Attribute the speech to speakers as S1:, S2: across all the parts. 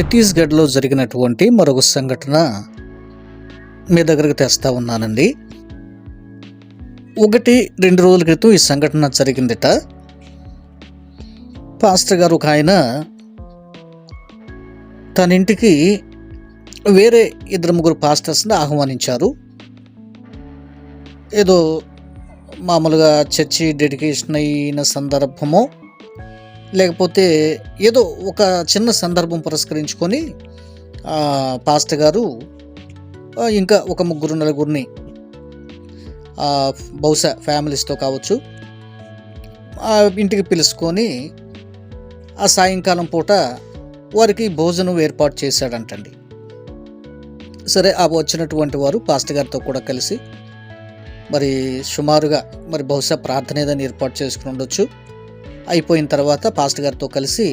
S1: ఛత్తీస్గఢ్లో జరిగినటువంటి మరొక సంఘటన మీ దగ్గరకు తెస్తా ఉన్నానండి. ఒకటి రెండు రోజుల క్రితం ఈ సంఘటన జరిగిందట. పాస్టర్ గారు ఒక ఆయన తన ఇంటికి వేరే ఇద్దరు ముగ్గురు పాస్టర్స్ని ఆహ్వానించారు. ఏదో మామూలుగా చర్చి డెడికేషన్ అయిన సందర్భమో లేకపోతే ఏదో ఒక చిన్న సందర్భం పురస్కరించుకొని పాస్ట్ పాస్టర్ గారు ఇంకా ఒక ముగ్గురు నలుగురిని బహుశా ఫ్యామిలీస్తో కావచ్చు ఆ ఇంటికి పిలుచుకొని ఆ సాయంకాలం పూట వారికి భోజనం ఏర్పాటు చేశాడంటండి. సరే ఆ వచ్చినటువంటి వారు పాస్టర్ గారితో కూడా కలిసి మరి సుమారుగా మరి బహుశా ప్రార్థన ఏదైనా ఏర్పాటు చేసుకుని ఉండొచ్చు. అయిపోయిన తర్వాత పాస్టర్ గారితో కలిసి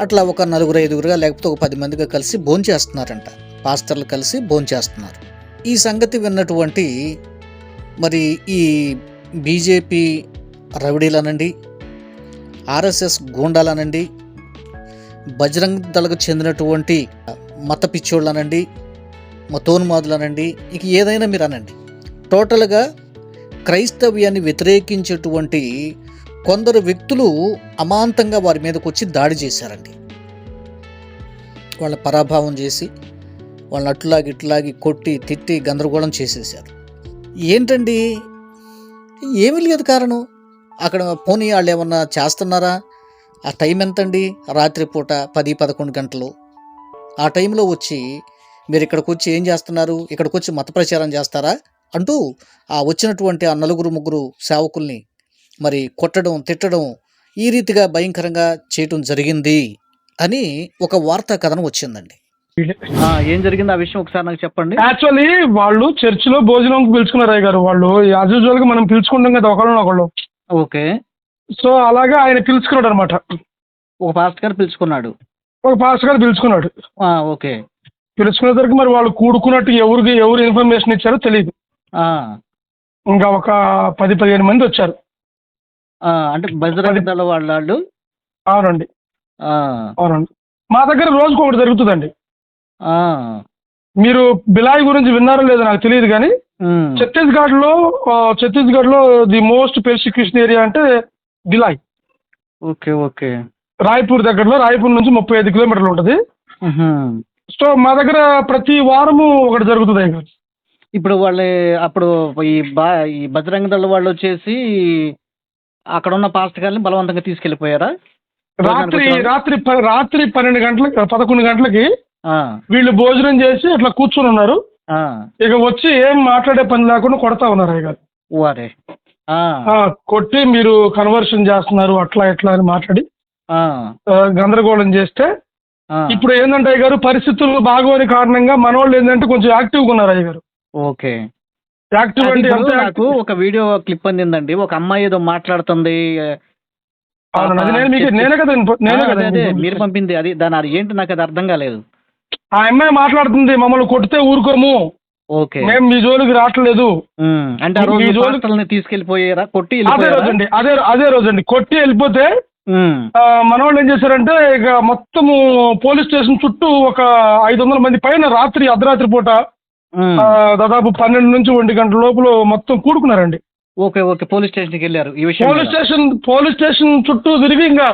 S1: అట్లా ఒక నలుగురు ఐదుగురుగా లేకపోతే ఒక పది మందిగా కలిసి భోంచేస్తున్నారంట పాస్టర్లు కలిసి భోంచేస్తున్నారు ఈ సంగతి విన్నటువంటి మరి ఈ బీజేపీ రవిడీలనండి ఆర్ఎస్ఎస్ గూండాలనండి బజరంగ్ దళకు చెందినటువంటి మత పిచ్చోళ్ళనండి మతోన్మాదులనండి ఇక ఏదైనా మీరు అనండి టోటల్గా క్రైస్తవ్యాన్ని వ్యతిరేకించేటువంటి కొందరు వ్యక్తులు అమాంతంగా వారి మీదకు వచ్చి దాడి చేశారండి. వాళ్ళ పరాభావం చేసి వాళ్ళని అట్లాగి ఇట్లాగి కొట్టి తిట్టి గందరగోళం చేసేసారు ఏంటండి? ఏమీ లేదు కారణం. అక్కడ పోనీ వాళ్ళు ఏమన్నా చేస్తున్నారా? ఆ టైం ఎంతండి? రాత్రిపూట పది పదకొండు గంటలు. ఆ టైంలో వచ్చి మీరు ఇక్కడికి వచ్చి ఏం చేస్తున్నారు? ఇక్కడికి వచ్చి మత ప్రచారం చేస్తారా? అంటూ ఆ వచ్చినటువంటి ఆ నలుగురు ముగ్గురు సేవకుల్ని మరి కొట్టడం తిట్టడం ఈ రీతిగా భయంకరంగా చేయటం జరిగింది అని ఒక వార్తా కథనం వచ్చిందండి. ఏం జరిగింది? ఆ విషయం ఒకసారి నాకు చెప్పండి.
S2: యాక్చువల్లీ వాళ్ళు చర్చ్లో భోజనం పిలుచుకున్నారు అయ్య గారు వాళ్ళు యాజ్ యూజువల్గా మనం పిలుచుకుంటాం కదా ఒకళ్ళు ఒకళ్ళు.
S1: ఓకే.
S2: సో అలాగా ఆయన పిలుచుకున్నాడు అనమాట
S1: ఒక పాస్ట్ గారు పిలుచుకున్నాడు.
S2: ఒక పాస్టర్ గారు పిలుచుకున్నాడు.
S1: ఆ, ఓకే.
S2: పిలుచుకునేసరికి మరి వాళ్ళు కూడుకున్నట్టు ఎవరికి ఎవరు ఇన్ఫర్మేషన్ ఇచ్చారో తెలియదు
S1: ఆ,
S2: ఇంకా ఒక పది పదిహేను మంది వచ్చారు.
S1: అంటే బజరంగ దళ వాళ్ళు
S2: అవునండి. అవునండి. మా దగ్గర రోజుకు ఒకటి జరుగుతుందండి మీరు బిలాయ్ గురించి విన్నారో లేదో నాకు తెలియదు కానీ ఛత్తీస్గఢ్లో ఛత్తీస్గఢ్లో ది మోస్ట్ పెర్సిక్యూషన్ ఏరియా అంటే బిలాయ్.
S1: Okay okay.
S2: రాయ్పూర్ దగ్గరలో రాయ్పూర్ నుంచి ముప్పై ఐదు కిలోమీటర్లు ఉంటుంది. సో మా దగ్గర ప్రతి వారము ఒకటి జరుగుతుంది.
S1: ఇప్పుడు వాళ్ళు అప్పుడు ఈ బా ఈ బజరంగ దళ వాళ్ళు వచ్చేసి అక్కడ ఉన్న పాస్ట్ గారిని బలవంతంగా తీసుకెళ్ళిపోయారా
S2: రాత్రి రాత్రి రాత్రి పన్నెండు గంటలకి పదకొండు గంటలకి వీళ్ళు భోజనం చేసి అట్లా కూర్చొని ఉన్నారు. ఇక వచ్చి ఏం మాట్లాడే పని లేకుండా కొడతా ఉన్నారు గారు
S1: వారే.
S2: కొట్టి మీరు కన్వర్షన్ చేస్తున్నారు అట్లా ఇట్లా అని మాట్లాడి గందరగోళం చేస్తే ఇప్పుడు ఏంటంటే అయ్య గారు పరిస్థితులు బాగోని కారణంగా మనోళ్ళు ఏంటంటే కొంచెం యాక్టివ్గా ఉన్నారు అయ్య గారు
S1: ఓకే.
S2: యాక్టివ్ అంటే
S1: నాకు? ఒక వీడియో క్లిప్ అందిందండి. ఒక అమ్మాయి ఏదో మాట్లాడుతుంది.
S2: నేను కదా నేనే కదా
S1: మీరు పంపింది. అది దాని అది ఏంటి నాకు అది అర్థం కాలేదు.
S2: ఆ అమ్మాయి మాట్లాడుతుంది మమ్మల్ని కొడితే ఊరుకోము.
S1: ఓకే.
S2: మేము మీ జోలికి రావట్లేదు.
S1: అంటే ఆ రోజు తీసుకెళ్ళిపోయారా కొట్టి
S2: అదే రోజండి అదే అదే రోజండి కొట్టి వెళ్ళిపోతే మనోళ్ళు ఏం చేశారంటే ఇక మొత్తము పోలీస్ స్టేషన్ చుట్టూ ఒక ఐదు వందల మంది పైన రాత్రి అర్ధరాత్రి పూట దాదాపు పన్నెండు నుంచి ఒంటి గంటల లోపల మొత్తం కూడుకున్నారండి.
S1: ఓకే ఓకే పోలీస్ స్టేషన్కి వెళ్ళారు ఈ విషయం
S2: పోలీస్. స్టేషన్ పోలీస్ స్టేషన్ చుట్టూ తిరిగి ఇంకా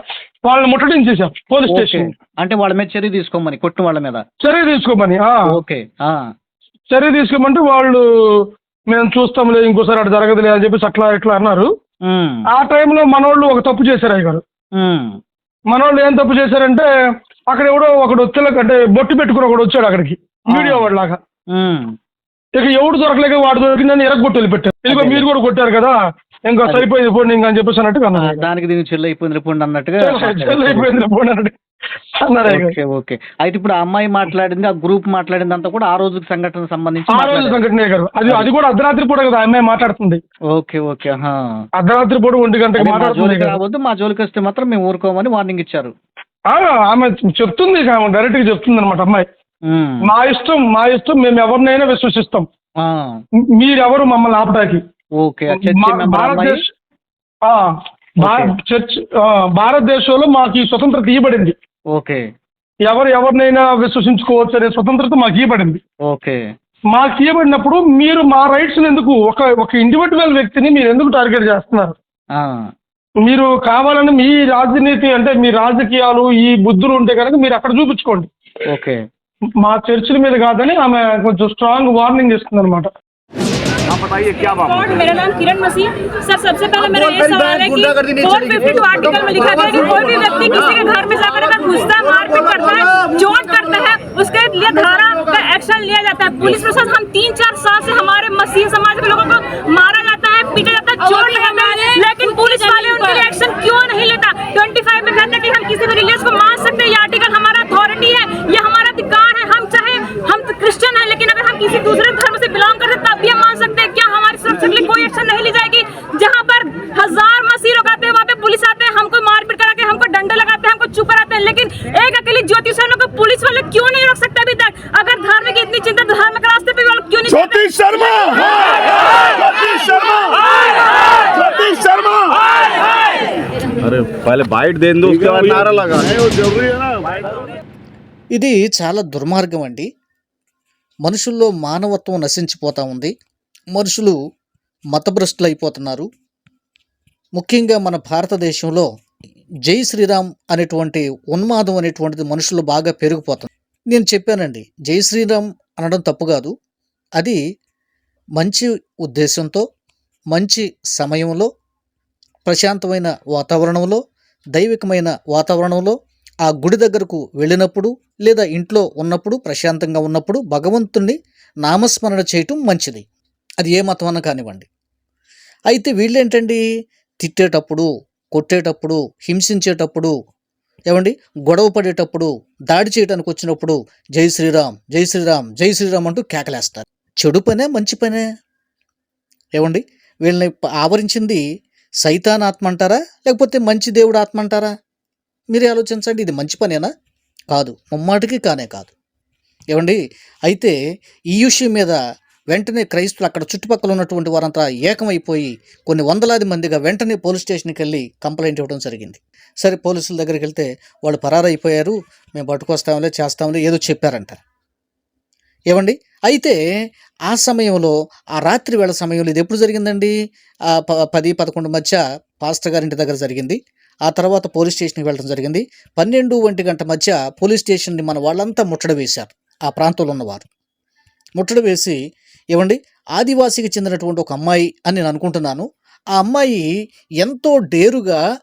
S2: వాళ్ళని ముట్టడించేశాం పోలీస్ స్టేషన్.
S1: అంటే వాళ్ళ మీద చర్య తీసుకోమని కొట్టిన వాళ్ళ మీద?
S2: చర్య తీసుకోమని
S1: ఓకే
S2: చర్య తీసుకోమంటే వాళ్ళు మేము చూస్తాంలే ఇంకోసారి అటు జరగదులే అని చెప్పేసి అట్లా ఇట్లా అన్నారు. ఆ టైంలో మనోళ్ళు ఒక తప్పు చేశారు అయ్య గారు
S1: ఉమ్,
S2: మనోళ్ళు ఏం తప్పు చేశారంటే అక్కడ ఎవడో ఒకడు వచ్చేలాగా అంటే బొట్టు పెట్టుకుని ఒకడు వచ్చాడు అక్కడికి వీడియో వాడిలాగా. ఇక ఎవడు దొరకలేక వాడు దొరికిందని ఎరగొట్టు వెళ్ళిపెట్టారు ఇదిగో
S1: అదే.
S2: మీరు కూడా కొట్టారు కదా ఇంకా. సరిపోయింది పోండి ఇంకా అని చెప్పేసి అన్నట్టుగా అన్నారు
S1: దానికి దీనికి చెల్లి అయిపోయింది పోండి అన్నట్టుగా
S2: చెల్లి అయిపోయింది పోండి అన్నట్టు అన్నారు.
S1: ఓకే ఓకే అయితే ఇప్పుడు ఆ అమ్మాయి మాట్లాడింది ఆ గ్రూప్ మాట్లాడింది అంతా కూడా ఆ రోజుకి సంఘటన సంబంధించి
S2: ఆ రోజు. సంఘటన గారు అది అది కూడా అర్ధరాత్రి పూట కదా ఆ అమ్మాయి మాట్లాడుతుంది
S1: ఓకే ఓకే.
S2: అర్ధరాత్రి పూట ఒంటి గంటకి మాట్లాడుతుంది.
S1: రావద్దు మా జోలికి వస్తే మాత్రం మేము ఊరుకోమని వార్నింగ్ ఇచ్చారు
S2: ఆ, ఆమె చెప్తుంది డైరెక్ట్గా చెప్తుంది అనమాట అమ్మాయి మా ఇష్టం మా ఇష్టం మేము ఎవరినైనా విశ్వసిస్తాం. మీరెవరు మమ్మల్ని ఆపడానికి?
S1: చర్చి
S2: భారతదేశంలో మాకు ఈ స్వతంత్రత ఇవ్వబడింది
S1: ఓకే.
S2: ఎవరు ఎవరినైనా విశ్వసించుకోవచ్చు అనే స్వతంత్రత మాకు ఇవ్వబడింది
S1: ఓకే.
S2: మాకు ఇవ్వబడినప్పుడు మీరు మా రైట్స్ ఎందుకు ఒక ఒక ఇండివిజువల్ వ్యక్తిని మీరు ఎందుకు టార్గెట్ చేస్తున్నారు? మీరు కావాలని మీ రాజనీతి అంటే మీ రాజకీయాలు ఈ బుద్ధులు ఉంటే కనుక మీరు అక్కడ చూపించుకోండి.
S1: ఓకే.
S2: మా చర్చిల మీద కాదని ఆమె కొంచెం స్ట్రాంగ్ వార్నింగ్ ఇస్తుంది అనమాట
S3: आप बताइए क्या बात
S4: कोर्ट मेरा नाम किरण मसीह सर सबसे पहले मेरा ये सवाल है कि फोर फिफ्टी टू आर्टिकल में लिखा गया है कि कोई भी व्यक्ति किसी के घर में जाकर अगर घुसता है मारपीट करता है चोट करता है उसके लिए धारा का एक्शन लिया जाता है पुलिस प्रशासन हम तीन चार साल से हमारे मसीह समाज के लोगों को मारा जाता है पीटा जाता है चोट एक्शन नहीं ली जाएगी जहाँ पर हजार मसीह लोग आते हैं वहाँ पे पुलिस आते हैं हमको मारपीट करा के हमको डंडे लगाते हैं हमको चुप कराते हैं लेकिन एक अकेली ज्योति शर्मा को पुलिस वाले क्यों नहीं रोक सकते अभी तक अगर धर्म की इतनी चिंता धार्मिक रास्ते पे भी वो लोग क्यों नहीं
S3: ज्योति शर्मा ज्योति शर्मा ज्योति शर्मा अरे पहले बाइट दे दो उसके बाद नारा लगा जरूरी है ना
S1: ఇది చాలా దుర్మార్గం అండి మనుషుల్లో మానవత్వం నశించిపోతూ ఉంది మనుషులు మతభ్రష్టులు అయిపోతున్నారు ముఖ్యంగా మన భారతదేశంలో జై శ్రీరామ్ అనేటువంటి ఉన్మాదం అనేటువంటిది మనుషులు బాగా పెరిగిపోతుంది. నేను చెప్పానండి జై శ్రీరామ్ అనడం తప్పు కాదు. అది మంచి ఉద్దేశంతో మంచి సమయంలో ప్రశాంతమైన వాతావరణంలో దైవికమైన వాతావరణంలో ఆ గుడి దగ్గరకు వెళ్ళినప్పుడు లేదా ఇంట్లో ఉన్నప్పుడు ప్రశాంతంగా ఉన్నప్పుడు భగవంతుణ్ణి నామస్మరణ చేయటం మంచిది. అది ఏ మతం అన్న కానివ్వండి. అయితే వీళ్ళేంటండి? తిట్టేటప్పుడు కొట్టేటప్పుడు హింసించేటప్పుడు ఏమండి? గొడవ పడేటప్పుడు దాడి చేయడానికి వచ్చినప్పుడు జై శ్రీరామ్ జై శ్రీరామ్ జై శ్రీరామ్ అంటూ కేకలేస్తారు. చెడు పనే మంచి పనే. ఏమండి? వీళ్ళని ఆవరించింది సైతాన్ ఆత్మ అంటారా? లేకపోతే మంచి దేవుడు ఆత్మ అంటారా? మీరే ఆలోచించండి ఇది మంచి పనేనా? కాదు. ముమ్మాటికి కానే కాదు. ఏమండి? అయితే ఈ విషయం మీద వెంటనే క్రైస్తులు అక్కడ చుట్టుపక్కల ఉన్నటువంటి వారంతా ఏకమైపోయి కొన్ని వందలాది మందిగా వెంటనే పోలీస్ స్టేషన్కి వెళ్ళి కంప్లైంట్ ఇవ్వడం జరిగింది. సరే పోలీసుల దగ్గరికి వెళ్తే వాళ్ళు పరారైపోయారు. మేము పట్టుకొస్తాంలే చేస్తాంలే ఏదో చెప్పారంట ఏమండి? అయితే ఆ సమయంలో ఆ రాత్రి వేళ సమయంలో ఇది ఎప్పుడు జరిగిందండి? ఆ ప పది పదకొండు మధ్య పాస్టర్ గారింటి దగ్గర జరిగింది. ఆ తర్వాత పోలీస్ స్టేషన్కి వెళ్ళడం జరిగింది. పన్నెండు ఒంటి గంట మధ్య పోలీస్ స్టేషన్ని మన వాళ్ళంతా ముట్టడి వేశారు. ఆ ప్రాంతంలో ఉన్నవారు. ముట్టడి వేసి ఏమండి? ఆదివాసికి చెందినటువంటి ఒక అమ్మాయి అని నేను అనుకుంటున్నాను. ఆ అమ్మాయి ఎంతో డేరుగా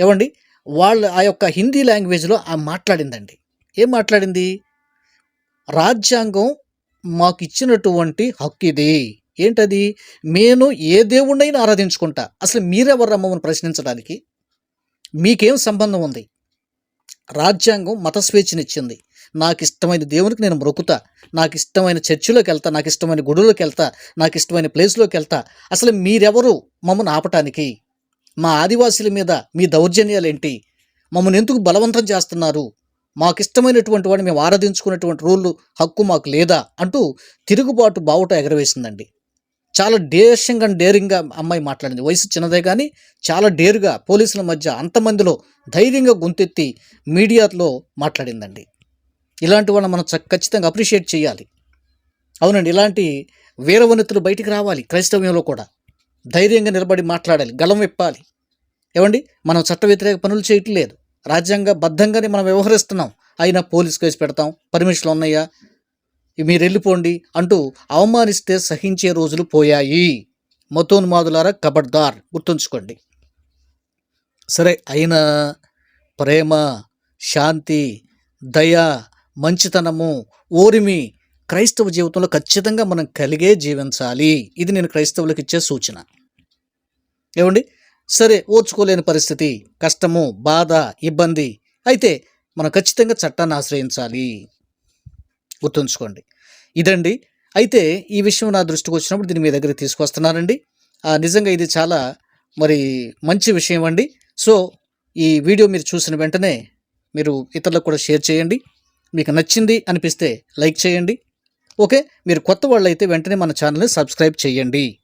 S1: ఏమండి? వాళ్ళ ఆ యొక్క హిందీ లాంగ్వేజ్లో ఆ మాట్లాడిందండి. ఏం మాట్లాడింది? రాజ్యాంగం మాకు ఇచ్చినటువంటి హక్కు ఇది. ఏంటది? నేను ఏ దేవుణ్ణైనా ఆరాధించుకుంటా. అసలు మీరెవరు మమ్మల్ని ప్రశ్నించడానికి? మీకేం సంబంధం ఉంది? రాజ్యాంగం మత స్వేచ్ఛనిచ్చింది. నాకు ఇష్టమైన దేవునికి నేను మొక్కుతా. నాకు ఇష్టమైన చర్చిలోకి వెళ్తా. నాకు ఇష్టమైన గుడులోకి వెళ్తా. నాకు ఇష్టమైన ప్లేస్లోకి వెళ్తా. అసలు మీరెవరు మమ్మల్ని ఆపటానికి? మా ఆదివాసీల మీద మీ దౌర్జన్యాలు ఏంటి మమ్మల్ని ఎందుకు బలవంతం చేస్తున్నారు? మాకు ఇష్టమైనటువంటి వాడిని మేము ఆరాధించుకునేటువంటి రూళ్ళు హక్కు మాకు లేదా? అంటూ తిరుగుబాటు బావుట ఎగరవేసిందండి. చాలా డేషంగా డేరింగ్గా అమ్మాయి మాట్లాడింది. వయసు చిన్నదే కానీ చాలా డేరుగా పోలీసుల మధ్య అంతమందిలో ధైర్యంగా గొంతెత్తి మీడియాలో మాట్లాడిందండి. ఇలాంటి వాళ్ళని మనం చ- ఖచ్చితంగా అప్రిషియేట్ చేయాలి. అవునండి ఇలాంటి వీరవనితులు బయటికి రావాలి క్రైస్తవ్యంలో కూడా. ధైర్యంగా నిలబడి మాట్లాడాలి గళం విప్పాలి. ఏమండి? మనం చట్ట వ్యతిరేక పనులు చేయటం లేదు రాజ్యాంగ బద్ధంగానే మనం వ్యవహరిస్తున్నాం. అయినా పోలీస్ కేసు పెడతాం పర్మిషన్లు ఉన్నాయా? మీరు వెళ్ళిపోండి అంటూ అవమానిస్తే సహించే రోజులు పోయాయి. మతోన్మాదులారా కబడ్దార్ గుర్తుంచుకోండి. సరే అయినా ప్రేమ శాంతి దయ మంచితనము ఓరిమి క్రైస్తవ జీవితంలో ఖచ్చితంగా మనం కలిగే జీవించాలి. ఇది నేను క్రైస్తవులకు ఇచ్చే సూచన. ఏమండి? సరే ఓర్చుకోలేని పరిస్థితి కష్టము బాధ ఇబ్బంది అయితే మనం ఖచ్చితంగా చట్టాన్ని ఆశ్రయించాలి. గుర్తుంచుకోండి. ఇదండి. అయితే ఈ విషయం నా దృష్టికి వచ్చినప్పుడు దీన్ని మీ దగ్గరికి తీసుకొస్తున్నానండి. ఆ, నిజంగా ఇది చాలా మరి మంచి విషయం అండి. సో ఈ వీడియో మీరు చూసిన వెంటనే మీరు ఇతరులకు కూడా షేర్ చేయండి. మీకు నచ్చింది అనిపిస్తే లైక్ చేయండి. ఓకే? మీరు కొత్త వాళ్ళు అయితే వెంటనే మన ఛానల్ని సబ్స్క్రైబ్ చేయండి.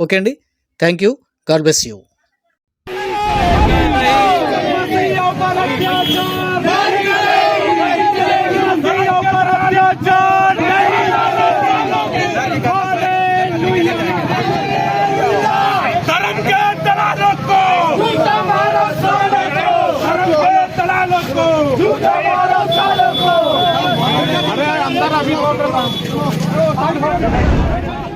S1: ఓకే అండి? Thank you. God bless you.
S5: 给
S2: 我给我